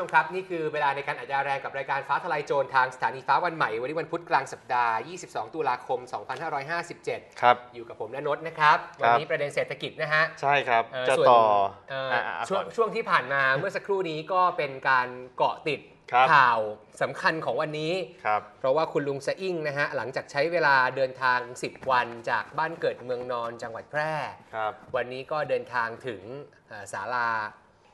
ดีครับคุณผู้ชมครับ นี่คือเวลาในการอัดยาแรงกับรายการฟ้าทลายโจรทางสถานีฟ้าวันใหม่ วันนี้วันพุธกลางสัปดาห์ 22 ตุลาคม 2557 ครับ อยู่กับผมณนท์นะครับครับ วันนี้ประเด็นเศรษฐกิจนะฮะ ใช่ครับเอ่อจะส่วนต่อเอ่ออะอะช่วงก่อนช่วงที่ผ่านมาเมื่อสักครู่นี้ก็เป็นการเกาะติดครับข่าวสำคัญของวันนี้ครับเพราะว่าคุณลุงสะอิ่งนะฮะหลังจากใช้เวลาเดินทาง 10 วันจากบ้านเกิดเมืองนอนจังหวัดแพร่ครับวันนี้ก็เดินทางถึงเอ่อศาลา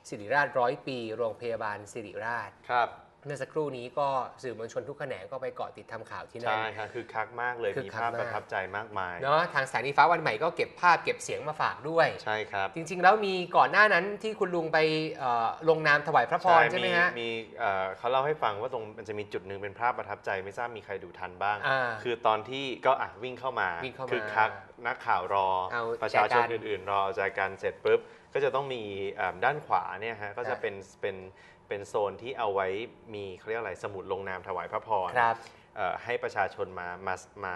สิริราชร้อยปี โรงพยาบาลสิริราช ครับ เมื่อสักครู่นี้ก็สื่อมวลชนทุกแขนงก็ไปเกาะติดทำข่าวที่นั่น ใช่ครับคือคักมากเลยคึกมีคักภาพมาก ประทับใจมากมาย เนาะทางสถานีฟ้าวันใหม่ก็เก็บภาพเก็บเสียงมาฝากด้วย ใช่ครับจริง ๆ แล้วมีก่อนหน้านั้นที่คุณลุงไปเอ่อลงนามถวายพระพรใช่ไหมฮะ มีเอ่อเขาเล่าให้ฟังว่าตรงมันจะมีจุดหนึ่งเป็นภาพประทับใจไม่ทราบมีใครดูทันบ้าง อ่าคือตอนที่ก็อะวิ่งเข้ามาวิ่งเข้ามาคือคักนักข่าวรอ เอาประชาชนแจกันอื่นๆ รอแจกันเสร็จปุ๊บ ก็จะต้องมีเอ่อด้านขวาเนี่ยฮะก็ครัจะบเป็นเป็นเป็นโซนที่เอาไว้มีเขาเรียกอะไรสมุดลงนามถวายพระพรครับเอ่อให้ประชาชนมามามา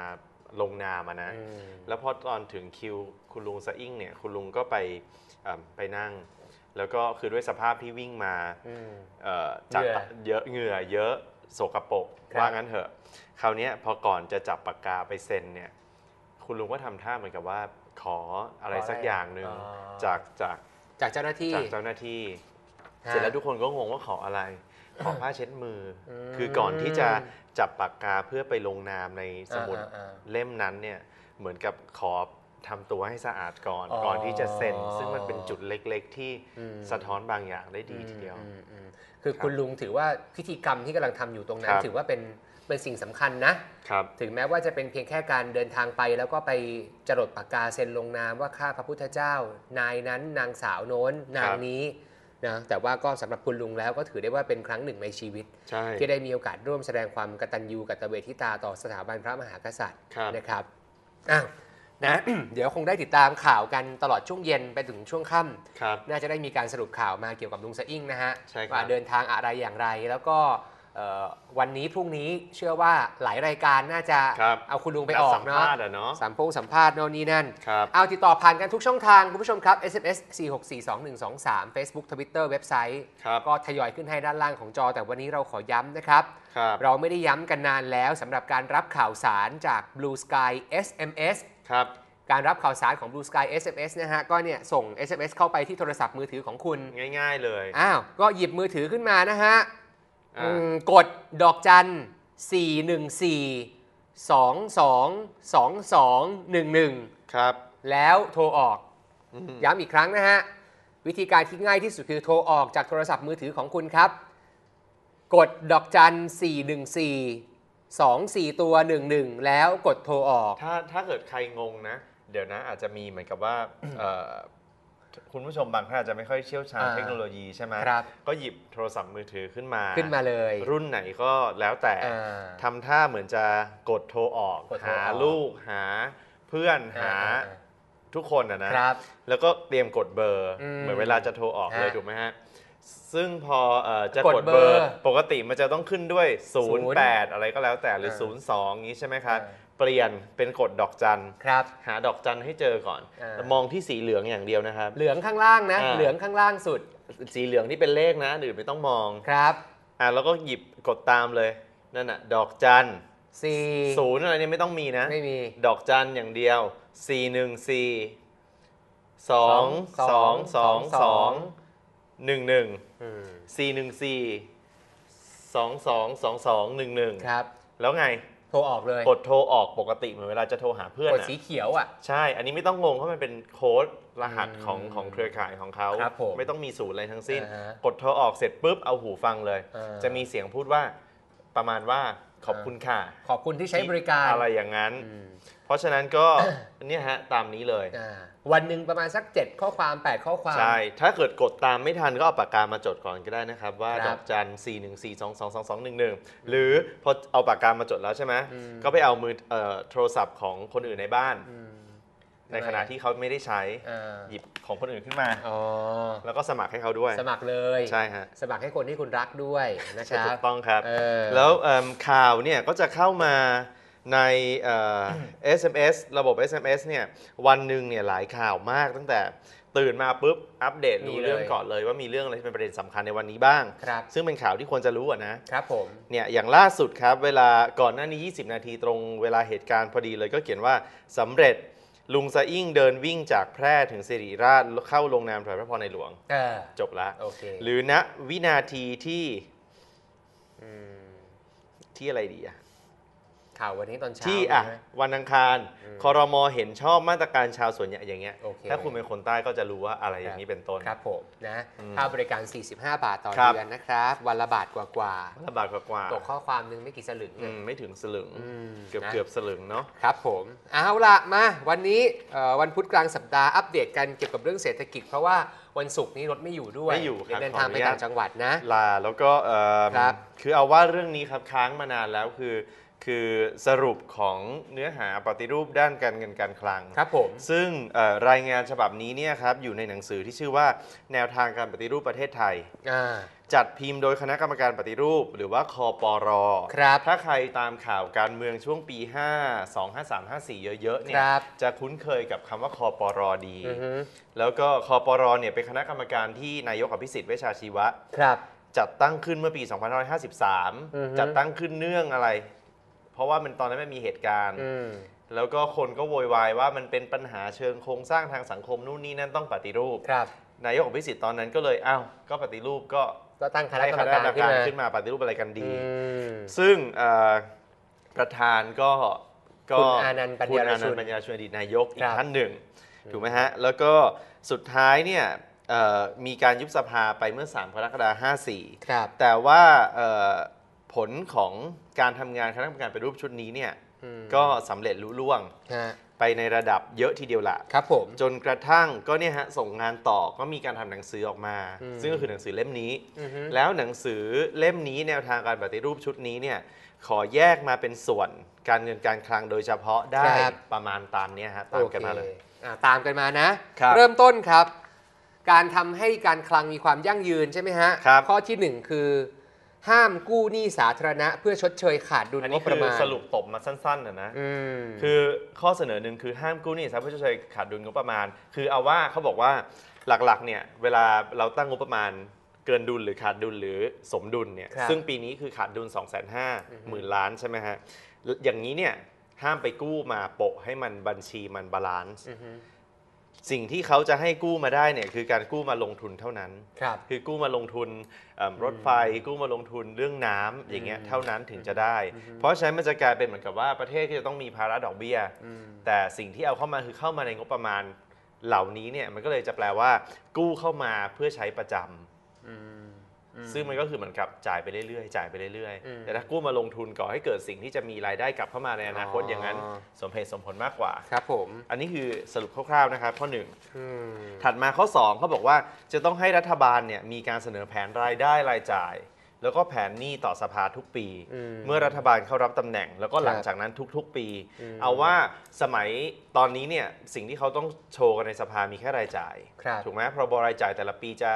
ลงนามอะนะอืมแล้วพอตอนถึงคิวคุณลุงสะอิ่งเนี่ยคุณลุงก็ไปเอิ่มไปนั่ง แล้วก็คือด้วยสภาพที่วิ่งมาอืมเอ่อจากเหงื่อเยอะเหงื่อเยอะโสกปรกครับว่างั้นเถอะ คราวเนี้ยพอก่อนจะจับปากกาไปเซ็นเนี่ยคุณลุงก็ทำท่าเหมือนกับว่าขออะไรสักอย่างหนึ่งจากจาก จากเจ้าหน้าที่ จากเจ้าหน้าที่ ฮะเสร็จแล้วทุกคนก็งงว่าขออะไร ขอผ้าเช็ดมืออมคือก่อนที่จะจับปากกาเพื่อไปลงนามในสมุดอ่าอ่าอ่าเล่มนั้นเนี่ยเหมือนกับขอทำตัวให้สะอาดก่อน อ๋อก่อนที่จะเซ็น ซึ่งมันเป็นจุดเล็กๆ ที่อืม สะท้อนบางอย่างได้ดีทีเดียว อืมอืมคือครับคุณลุงถือว่าพิธีกรรมที่กำลังทำอยู่ตรงนั้นครับถือว่าเป็น เป็นสิ่งสำคัญนะ ครับ ถึงแม้ว่าจะเป็นเพียงแค่การเดินทางไป แล้วก็ไปจรดปากกาเซ็นลงนามว่าข้าพระพุทธเจ้า นายนั้นนางสาวโน้นนางนี้นะแต่ว่าก็สำหรับคุณลุงแล้วก็ถือได้ว่าเป็นครั้งหนึ่งในชีวิตใช่ที่ได้มีโอกาสร่วมแสดงความกตัญญูกตเวทิตาต่อสถาบันพระมหากษัตริย์ครับนะครับอ้าวนะเดี๋ยวคงได้ติดตามข่าวกันตลอดช่วงเย็นไปถึงช่วงค่ำครับน่าจะได้มีการสรุปข่าวมาเกี่ยวกับลุงสะอิ่งนะฮะใช่ครับว่าเดินทางอะไรอย่างไรแล้วก็เอ่อ วันนี้พรุ่งนี้เชื่อว่าหลายรายการน่าจะครับเอาคุณลุงไปนัดออสักมเนาะภาษณ์อะเนาะสัมพงสัมภาษณ์โน่นนี่นั่นครับเอาติดต่อผ่านกันทุกช่องทาง คุณผู้ชมครับ SMS 4642123 Facebook Twitter เว็บไซต์ครับก็ทยอยขึ้นให้ด้านล่างของจอ แต่วันนี้เราขอย้ำนะครับครับ เราไม่ได้ย้ำกันนานแล้วสำหรับการรับข่าวสารจาก Blue Sky SMS ครับการรับข่าวสารของ Blue Sky SMS นะฮะ ก็เนี่ยส่ง SMS เข้าไปที่โทรศัพท์มือถือของคุณ ง่าย ๆ เลย อ้าว ก็หยิบมือถือขึ้นมานะฮะ อ่าอืมกดดอกจัน414 22 22 11ครับแล้วโทรออกอืมย้ำอีกครั้งนะฮะ วิธีการที่ง่ายที่สุดคือโทรออกจากโทรศัพท์มือถือของคุณครับ กดดอกจัน414 24 ตัว 11 แล้วกดโทรออก ถ้าถ้าเกิดใครงงนะ เดี๋ยวนะอาจจะมีเหมือนกับว่าเอ่อ คุณผู้ชมบางท่านอาจจะไม่ค่อยเชี่ยวชาญอ่าเทคโนโลยีใช่ไหมครับ ก็หยิบโทรศัพท์มือถือขึ้นมา ขึ้นมาเลยรุ่นไหนก็แล้วแต่อ่า ทำท่าเหมือนจะกดโทรออก กดโทรหาออก ลูกหาเพื่อนหาอ่าทุกคนนะนะ ครับ แล้วก็เตรียมกดเบอร์ อืมเหมือนเวลาจะโทรออกเลยฮะ ถูกไหมฮะ ซึ่งพอเอ่อจะกดกดเบเบออร์ร์ปกติมันจะต้องขึ้นด้วยศูนย์08 อะไรก็แล้วแต่หรืออ่า02งี้ใช่ไหมครับอ่าเปลี่ยนเป็นกดดอกจัน ครับ หาดอกจันให้เจอก่อน อ่าแต่มองที่สีเหลืองอย่างเดียวนะครับ เหลืองข้างล่างนะ อ่า เหลืองข้างล่างสุดสีเหลืองที่เป็นเลขนะอื่นไม่ต้องมองครับอะแล้วก็หยิบกดตามเลยนั่นน่ะดอกจัน4ศูนย์อะไรเนี่ยไม่ต้องมีนะ ไม่มี ดอกจันอย่างเดียว 4 1 4 2 2 2 2 1 1อืม4 1 4 2 2 2 2 1 1ครับ แล้วไงโทรออกเลยกดโทรออกปกติเหมือนเวลาจะโทรหาเพื่อนกดอะสีเขียวอะ ใช่ อันนี้ไม่ต้องงงเพราะมันเป็นโค้ดรหัสอืมของของเครือข่ายของเขา ครับผมไม่ต้องมีศูนย์อะไรทั้งสิ้น อ่าฮะกดโทรออกเสร็จปุ๊บเอาหูฟังเลย อ่า จะมีเสียงพูดว่าประมาณว่าขอบคุณค่ะขอบคุณที่ใช้บริการอะไรอย่างนั้น อืมเพราะฉะนั้นก็ เนี่ยฮะตามนี้เลย อ่า วันหนึ่งประมาณสัก 7 ข้อความ 8 ข้อความ ใช่ ถ้าเกิดกดตามไม่ทันก็เอาปากกามาจดก่อนก็ได้นะครับ ว่าครับดอกจัน 4 1 4 2 2 2 2 1 1 หรือพอเอาปากกามาจดแล้วใช่ไหมอืมก็ไปเอามือเอ่อโทรศัพท์ของคนอื่นในบ้านอืมในขณะที่เขาไม่ได้ใช้อ่าหยิบของคนอื่นขึ้นมาอ๋อแล้วก็สมัครให้เขาด้วย สมัครเลยใช่ฮะสมัครให้คนที่คุณรักด้วยนะคใช่รัถูบกต้องครับเออแล้วเอิ่มข่าวเนี่ยก็จะเข้ามา ในเอ่อ SMS ระบบ SMS เนี่ยวันหนึ่งเนี่ยหลายข่าวมากตั้งแต่ตื่นมาปุ๊บ อัปเดตมีดูเลยเรื่องก่อนเลยว่ามีเรื่องอะไรที่เป็นประเด็นสำคัญในวันนี้บ้าง ครับซึ่งเป็นข่าวที่ควรจะรู้อะนะครับผม เนี่ยอย่างล่าสุดครับ เวลาก่อนหน้านี้ 20 นาทีตรงเวลาเหตุการณ์พอดีเลยก็เขียนว่าสำเร็จลุงสะอิ่งเดินวิ่งจากแพร่ถึงสิริราชเข้าลงนามถวายพระพรในหลวง เออ จบละ โอเค หรือณวินาทีที่มที่อะไรดีอะ ข่าววันนี้ตอนเช้าที่อะใช่ไหม วันอังคารอืมคอรมอเห็นชอบมาตรการชาวสวนใหญ่อย่างเงี้ยโอเค ถ้าคุณเป็นคนใต้ก็จะรู้ว่าอะไรอย่างนี้เป็นต้น ครับผมนะอืมค่าบริการ 45 บาทต่อครับ เดือนนะครับ วันละบาทกว่าระบาดกว่าๆตกข้อความหนึงไม่กี่สลึงๆอืมไม่ถึงสลึงอืมเกือบนะ เกือบสลึงเนาะ ครับผมเอาละมาวันนี้เอ่อวันพุธกลางสัปดาห์อัปเดตกันเกี่ยวกับเรื่องเศรษฐกิจ เพราะว่าวันศุกร์นี้รถไม่อยู่ด้วยไม่อยู่ครับ เดี๋วเดินทางขออไปนุญาตต่างจังหวัดนะ ลาแล้วก็เอิ่มครับ คือเอาว่าเรื่องนี้ครับค้างมานานแล้วคือ คือสรุปของเนื้อหาปฏิรูปด้านการเงินการคลัง ครับผม ซึ่งเอ่อรายงานฉบับนี้เนี่ยครับอยู่ในหนังสือที่ชื่อว่าแนวทางการปฏิรูปประเทศไทยอ่าจัดพิมพ์โดยคณะกรรมการปฏิรูป หรือว่าคอปรครับ ถ้าใครตามข่าวการเมืองช่วงปี 5 2 5 3 5 4 เยอะๆเนี่คยรับจะคุ้นเคยกับคำว่าคอปรดีอือฮึแล้วก็คอปรเนี่ยเป็นคณะกรรมการที่นายกอภิสิทธิ์เวชชาชีวะ ครับ จัดตั้งขึ้นเมื่อปีอือฮึ2553 จัดตั้งขึ้นเนื่องอะไรเพ ราะว่ามันตอนนั้นมันมีเหตุการณ์อืมแล้วก็คนก็โวยวายว่ามันเป็นปัญหาเชิงโครงสร้างทางสังคมนู่นนี่นั่นต้องปฏิรูปครับนายกอภิสิทธิ์ตอนนั้นก็เลยอ้าวก็ปฏิรูปก็ก็ตั้งคณะให้กรครมณะการกรรมขึ้นการมาขึ้นมาปฏิรูปอะไรกันดีอืมซึ่งเอ่อประธานก็ก็คุณอานันต์ปัญคุณญารอานัชุนนต์ปัญญาชุนอดีตนายกอีครักบท่านหนึ่งถูกไหมฮะ แล้วก็สุดท้ายเนี่ยเอ่อมีการยุบสภาไปเมื่อ 3 กรกฎาคมครับ54 แต่ว่าเอ่อ ผลของการทำงานคณะกรรมการปฏิรูปชุดนี้เนี่ยอืมก็สำเร็จลุล่วง ฮะไปในระดับเยอะทีเดียวละ ครับผม จนกระทั่งก็เนี่ยฮะส่งงานต่อก็มีการทำหนังสือออกมา อืมซึ่งก็คือหนังสือเล่มนี้ อือฮึแล้วหนังสือเล่มนี้แนวทางการปฏิรูปชุดนี้เนี่ยขอแยกมาเป็นส่วนการเงินการคลังโดยเฉพาะได้ครับ ประมาณตามเนี้ยฮะตามกันมาเลย โอคอะตามกันมานะ ครับเริ่มต้นครับ การทำให้การคลังมีความยั่งยืนใช่ไหมฮะ ครับ ข้อที่หนึ่งคือ ห้ามกู้หนี้สาธารณะ เพื่อชดเชยขาดดุลอันงนี้บปคืระอมาณ สรุปตบมาสั้นๆนะนะ อืม คือข้อเสนอหนึ่งคือห้ามกู้หนี้ทรัพย์เพื่อชดเชยขาดดุลงบประมาณ คือเอาว่าเขาบอกว่าหลักๆเนี่ยเวลาเราตั้งงบประมาณเกินดุลหรือขาดดุลหรือสมดุลเนี่ยครับซึ่งปีนี้คือขาดดุล 2 5 0 0 0 0หมื่นล้านใช่ไหมฮะอย่างนี้เนี่ยห้ามไปกู้มาโปะให้มันบัญชีมันบาลานซ์อือฮึ สิ่งที่เขาจะให้กู้มาได้เนี่ยคือการกู้มาลงทุนเท่านั้น ครับ คือกู้มาลงทุนเอิ่มรถไฟกู้มาลงทุนเรื่องน้ำอย่างเงี้ยอืมเท่านั้นถึงจะได้ เพราะฉะนั้นมันจะกลายเป็นเหมือนกับว่าประเทศที่จะต้องมีภาระดอกเบี้ยอืมแต่สิ่งที่เอาเข้ามาคือเข้ามาในงบประมาณเหล่านี้เนี่ยมันก็เลยจะแปลว่า กู้เข้ามาเพื่อใช้ประจำ อืมอื ซึ่งมันก็คือเหมือนกับจ่ายไปเรื่อยๆจ่ายไปเรื่อยอืมๆแต่ถ้ากู้มาลงทุนก่อให้เกิดสิ่งที่จะมีรายได้กลับเข้ามาในอนาคตอ๋อออย่างนั้น สมเหตุสมผลมากกว่า ครับผม อันนี้คือสรุปคร่าวๆนะครับ ข้อหนึ่งอืมถัดมาข้อ 2เขาบอกว่าจะต้องให้รัฐบาลเนี่ยมีการเสนอแผนรายได้รายจ่าย แล้วก็แผนหนี้ต่อสภาทุกปีอืมเมื่อรัฐบาลเข้ารับตำแหน่ง แล้วก็หลังครับจากนั้นทุกๆปีอืมเอาว่าสมัยตอนนี้เนี่ยสิ่งที่เขาต้องโชว์กันในสภามีแค่รายจ่ายครับถูกไหมพรบรายจ่ายแต่ละปีจะ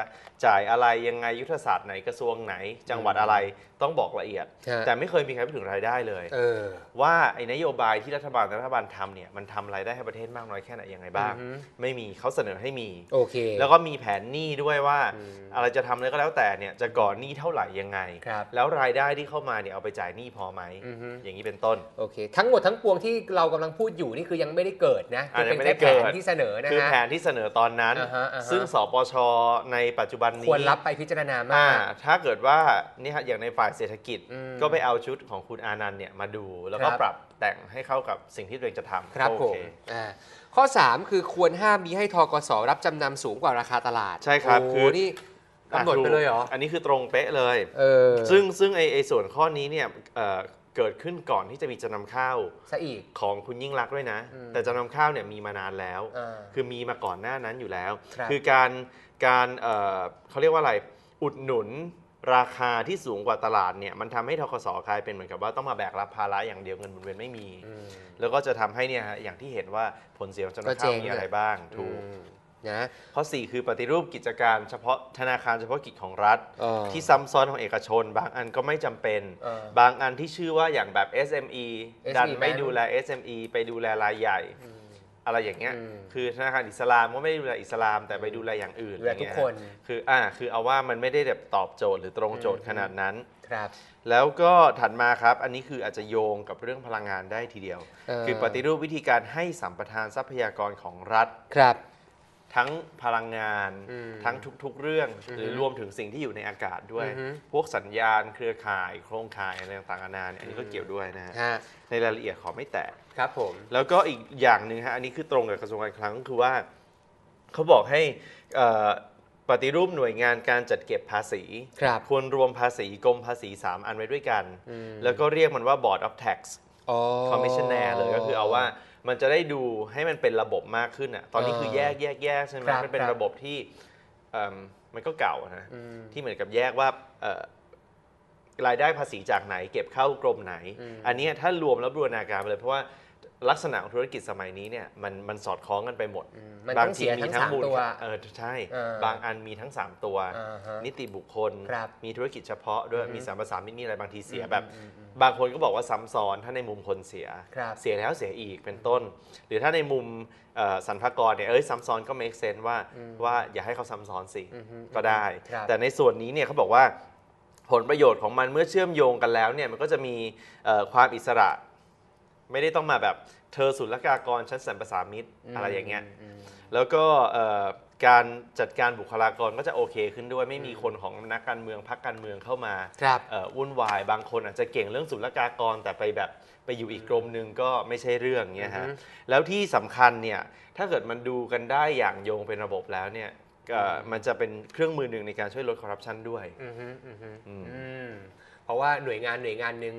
จ่ายอะไรยังไงยุทธศาสตร์ไหนกระทรวงไหน จังหวัดอะไรต้องบอกละเอียดฮะแต่ไม่เคยมีใครพูดถึงรายได้เลยเออว่าไอ้นโยบายที่รัฐบาลแต่รัฐบาลทำเนี่ยมันทำรายได้ให้ประเทศมากน้อยแค่ไหนยังไงบ้างอือฮึไม่มีเขาเสนอให้มีโอเคแล้วก็มีแผนหนี้ด้วยว่าอืมอะไรจะทำอะไรก็แล้วแต่เนี่ยจะก่อหนี้เท่าไหร่ยังไงครับแล้วรายได้ที่เข้ามาเนี่ยเอาไปจ่ายหนี้พอไหม อือฮึ อย่างนี้เป็นต้น โอเค ทั้งหมดทั้งปวงที่เรากำลังพูดอยู่นี่คือยังไม่ได้เกิดนะอ่าคือเป็นยังไม่ได้แค่แผเกินดที่เสนอนะคือฮะแผนที่เสนอตอนนั้น อ่าฮะอ่าฮะ ซึ่งสปชในปัจจุบันนี้ ควรรับไปพิจารณามาอ่ากถ้าเกิดว่านี่ฮะอย่างในฝ่ายเศรษฐกิจอืมก็ไปเอาชุดของคุณอานันต์เนี่ยมาดูแล้วก็ครับ ปรับแต่งให้เข้ากับสิ่งที่ตัวเองจะทำครับก็โอผมเคอ่าข้อ 3 คือควรห้ามมีให้ทกสรับจำนำสูงกว่าราคาตลาดใช่ครับโอ้คือ นี่ กำหนดไปเลยเหรอ อันนี้คือตรงเป๊ะเลยเออซึ่งซึ่งไอไอส่วนข้อนี้เนี่ยเอ่อเกิดขึ้นก่อนที่จะมีจำนำข้าวซะอีก ของคุณยิ่งรักษณ์ด้วยนะ อืมแต่จำนำข้าวเนี่ยมีมานานแล้ว อ่าคือมีมาก่อนหน้านั้นอยู่แล้วครับอการการเอ่อเขาเรียกว่าอะไร อุดหนุนราคาที่สูงกว่าตลาดเนี่ยมันทำให้ทกสกลายเป็นเหมือนกับว่าต้องมาแบกรับภาระอย่างเดียวเงินหมุนเวียนไม่มีอืมแล้วก็จะทำให้เนี่ยฮะอย่างที่เห็นว่าผลเสียของจำก็นำเจ๊ข้าวงมีอะไรอะบ้างถูก อืม นะข้อ4คือปฏิรูปกิจการเฉพาะธนาคารเฉพาะกิจของรัฐเออที่ซ้ำซ้อนของเอกชน บางอันก็ไม่จำเป็นเออบางอันที่ชื่อว่าอย่างแบบ SME ดันไม่ Bank ดูแล SME ไปดูแลรายใหญ่ อะไรอย่างเงี้ยอืมคือธนาคารอิสลามก็ไม่ได้ดูแลอิสลาม แต่ไปดูแลอย่างอื่นดูแลทุกอย่างคเงี้ยนคืออ่าคือเอาว่ามันไม่ได้แบบตอบโจทย์หรือตรงโจทย์ขนาดนั้นครับแล้วก็ถัดมาครับ อันนี้คืออาจจะโยงกับเรื่องพลังงานได้ทีเดียวเออคือปฏิรูปวิธีการให้สัมปทานทรัพยากรของรัฐครับ ทั้งพลังงานอืมทั้งทุกๆเรื่องอือฮึหรือรวมถึงสิ่งที่อยู่ในอากาศด้วยอือฮึพวกสัญญาณเครือข่าย โครงข่ายอะไรต่างๆนานาเนี่ยอันนี้ก็เกี่ยวด้วยนะฮะฮะในรายละเอียดขอไม่แตะครับผม แล้วก็อีกอย่างหนึ่งฮะอันนี้คือตรงกับกระทรวงการคลังก็คือว่าเขาบอกให้เอ่อปฏิรูปหน่วยงานการจัดเก็บภาษีครับควรรวมภาษีกรมภาษี 3 อันไว้ด้วยกันอืมแล้วก็เรียกมันว่า Board of Tax อ๋อ Commissioner เลยก็คือเอาว่า มันจะได้ดูให้มันเป็นระบบมากขึ้นอะตอนนี้คือแยกแยกแยกใช่ไหมครับมันเป็นครับระบบที่เอิ่มมันก็เก่าอะนะอืมที่เหมือนกับแยกว่าเอ่อรายได้ภาษีจากไหน เก็บเข้ากรมไหน อืม อันเนี้ยถ้ารวมแล้วบูรณาการไปเลยเพราะว่า ลักษณะของธุรกิจสมัยนี้เนี่ยมันมันสอดคล้องกันไปหมดอืมมันต้องเสียทั้งสามมูลตัวค่าเออใช่เออบางอันมีทั้ง 3 ตัวอ่าฮะนิติบุคคลครับมีธุรกิจเฉพาะด้วยอือฮึมีสามภาษามิตรมีอะไรบางทีเสียอืมแบบอืมอืมบางคนก็บอกว่าซ้ำซ้อนถ้าในมุมคนเสียครับเสียแล้วเสียอีกเป็นต้น หรือถ้าในมุมเอ่อสรรพากรเนี่ยเอ้ยซ้ำซ้อนก็ make sense ว่าอืมว่าอย่าให้เขาซ้ำซ้อนสิอือฮึก็ได้ครับแต่ในส่วนนี้เนี่ยเขาบอกว่าผลประโยชน์ของมันเมื่อเชื่อมโยงกันแล้วเนี่ยมันก็จะมีเอ่อความอิสระ ไม่ได้ต้องมาแบบเธอศุลกากรชั้นสรรพสามิตรอะไรอย่างเงี้ยมแล้วก็เอ่อการจัดการบุคลากรก็จะโอเคขึ้นด้วยไม่มีคนของนักการเมืองพรรคการเมืองเข้ามาครับเอ่อวุ่นวายบางคนอาจจะเก่งเรื่องศุลกากรแต่ไปแบบไปอยู่อีกกรมหนึ่งก็ไม่ใช่เรื่องเงี้ยฮะอือฮึแล้วที่สำคัญเนี่ยถ้าเกิดมันดูกันได้อย่างโยงเป็นระบบแล้วเนี่ยก็มันจะเป็นเครื่องมือหนึ่งในการช่วยลดคอร์รัปชันด้วยอืมฮึอืมฮึอืมอืมเพราะว่าหน่วยงานหน่วยงานหนึ่ง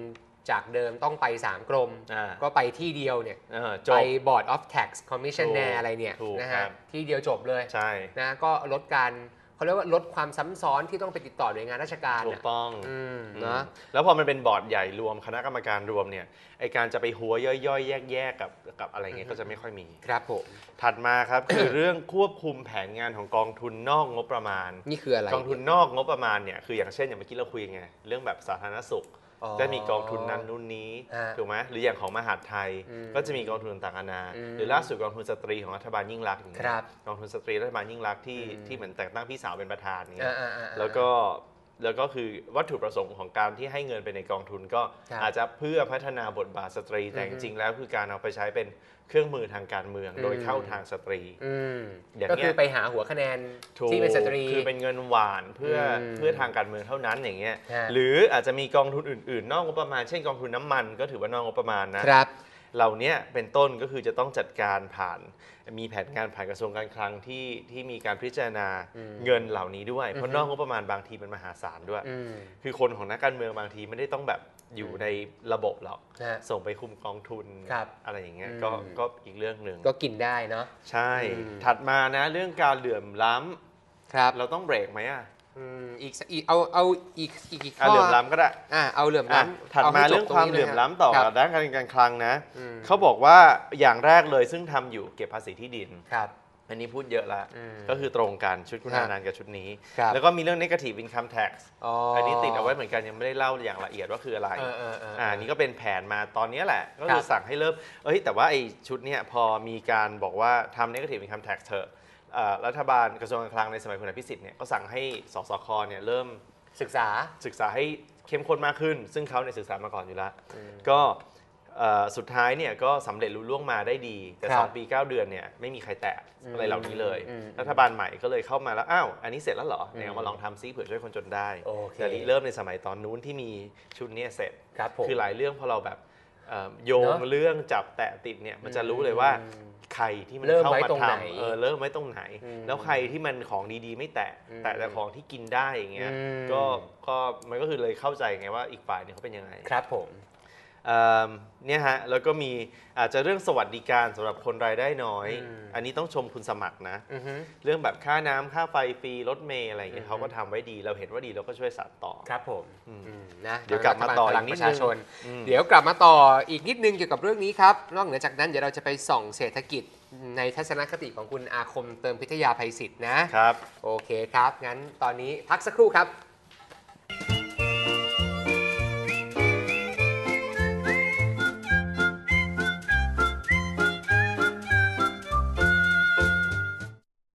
จากเดิมต้องไป 3 กรม อ่า ก็ไปที่เดียวเนี่ยเออจไปบ Board of Tax Commissioner ถูกอะไรเนี่ยถูกนะครัฮะบ ที่เดียวจบเลยใช่นะก็ลดการเขาเรียกว่าลดความซ้ำซ้อนที่ต้องไปติดต่อหน่วยงานราชการถูกน่ะต้อง อืมอืมเนาะแล้วพอมันเป็นบอร์ดใหญ่รวมคณะกรรมการรวมเนี่ยไอการจะไปหัวย่อยๆ แยกๆกับกับอะไรเงี้ยก็จะไม่ค่อยมี ครับผม ถัดมาครับ คือเรื่องควบคุมแผนงานของกองทุนนอกงบประมาณ นี่คืออะไร กองทุนนอกงบประมาณเนี่ยคืออย่างเช่นอย่างเมื่อกี้เราคุยไงเรื่องแบบสาธารณสุข อ๋อก็มีกองทุนนั้นนู่นนี้ฮะถูกไหมหรืออย่างของมหาดไทยอืมก็จะมีกองทุนต่างๆนานาอืมหรือล่าสุดกองทุนสตรีของรัฐบาลยิ่งรักษณ์อย่างเงี้ยครับกองทุนสตรีรัฐบาลยิ่งรักษณ์ที่อืมที่เหมือนแต่งตั้งพี่สาวเป็นประธานอย่างเงี้อ่ายอ่าอ่าแล้วก็ แล้วก็คือวัตถุประสงค์ของการที่ให้เงินไปในกองทุนก็ครับอาจจะเพื่อพัฒนาบทบาทสตรีแต่อืจอฮึริงๆแล้วคือการเอาไปใช้เป็นเครื่องมือทางการเมืองอืมโดยเข้าทางสตรี อืมอย่างก็เงี้ยคือไปหาหัวคะแนนถูกที่เป็นสตรี คือเป็นเงินหวานเพื่ออมเพื่อทางการเมืองเท่านั้นอย่างเงี้ยฮะ หรืออาจจะมีกองทุนอื่น ๆ นอกงบประมาณเช่นกองทุนน้ำมัน ก็ถือว่านอกงบประมาณนะครับ เหล่าเนี้ยเป็นต้นก็คือจะต้องจัดการผ่านมีแผนงานผ่านกระทรวงการคลังที่ที่มีการพิจารณาอืมเงินเหล่านี้ด้วย เพอืราะอฮึนอกงบประมาณบางทีมันมหาศาลด้วยอืมคือคนของนักการเมืองบางทีไม่ได้ต้องแบบอยู่ในระบบหรอกนะฮะส่งไปคุมกองทุนครับอะไรอย่างเงี้ยอืมก็ก็อีกเรื่องหนึ่งก็กินได้เนาะใช่อืมถัดมานะเรื่องการเหลื่อมล้ำครับ เราต้องเบรกไหมอะ อืมอีกสักอีกเอาเอาอีกอีกกี่ข้อะอเหลื่อมล้ำก็ได้อ่าเอาเหลื่อมอะล้ำถัดให้มาจบเรื่องความตเหลื่อมนะล้ำต่อครักับบด้านการเงินการคลังนะอืมเขาบอกว่าอย่างแรกเลยซึ่งทำอยู่เก็บภาษีที่ดินครับอันนี้พูดเยอะละอืมก็คือตรงกันชุดคุณครัอาบนันต์กับชุดนี้ครับแล้วก็มีเรื่อง negative income tax อ๋ออัอันนี้ติดเอาไว้เหมือนกันยังไม่ได้เล่าอย่างละเอียดว่าคืออะไรเออเออเอออ่านี่ก็เป็นแผนมาตอนนี้แหละ ก็ครัคือบสั่งให้เริ่มเอ้ยแต่ว่าไอ้ชุดเนี้ยพอมีการบอกว่าทำ negative income tax เถอะเอ่อ รัฐบาลกระทรวงการคลังในสมัยคุณอภิสิทธิ์เนี่ยก็สั่งให้สสคเนี่ยเริ่มศึกษา ศึกษาให้เข้มข้นมากขึ้น ซึ่งเขาในยศึกษามาก่อนอยู่แล้วอืมก็เอ่อสุดท้ายเนี่ยก็สำเร็จลุล่วงมาได้ดี แต่ครับ2ปี 9 เดือนเนี่ยไม่มีใครแตะอืมอะไรเหล่านี้เลย อืมรัฐบาลใหม่ก็เลยเข้ามาแล้วอ้าวอันนี้เสร็จแล้วเหรออืมเนี่ยเอามาลองทำซิเผื่อช่วยคนจนได้โอเคแต่นี่เริ่มในสมัยตอนนู้นที่มีชุดเนี้ยเสร็จ ครับผม คือหลายเรื่องพอเราแบบเอ่อ โยงเนอะเรื่องจับแตะติดเนี่ยมันจะรู้เลยว่าอืมใครที่มันเริ่มเข้าไว้มาตรงไหนทำเออเริ่มไว้ตรงไหนอืมแล้วใครที่มันของดีๆ ไม่แตะอืมแต่แต่ของที่กินได้อย่างเงี้ยอืมก็ก็มันก็คือเลยเข้าใจไงว่าอีกฝ่ายเนี่ยเขาเป็นยังไงครับผม เอิ่มเนี่ยฮะแล้วก็มีอาจจะเรื่องสวัสดิการสำหรับคนรายได้น้อยอืมอันนี้ต้องชมคุณสมัครนะอือฮึเรื่องแบบค่าน้ำค่าไฟฟรีรถเมย์อะไรเงี้อืยมเขาก็ทำไว้ดี เราเห็นว่าดีเราก็ช่วยสานต่อ ครับผมอืมอืมนะเดี๋ยวกลับมาต่อพลังอีกนิปดระชานึงชนอืมเดี๋ยวกลับมาต่ออีกนิดนึงเกี่ยวกับเรื่องนี้ครับนอกเหนือจากนั้นเดี๋ยวเราจะไปส่องเศรษฐกิจในทัศนคติของคุณอาคมเติมพิทยาภัยศิษย์นะครับ โอเคครับ งั้นตอนนี้พักสักครู่ครับ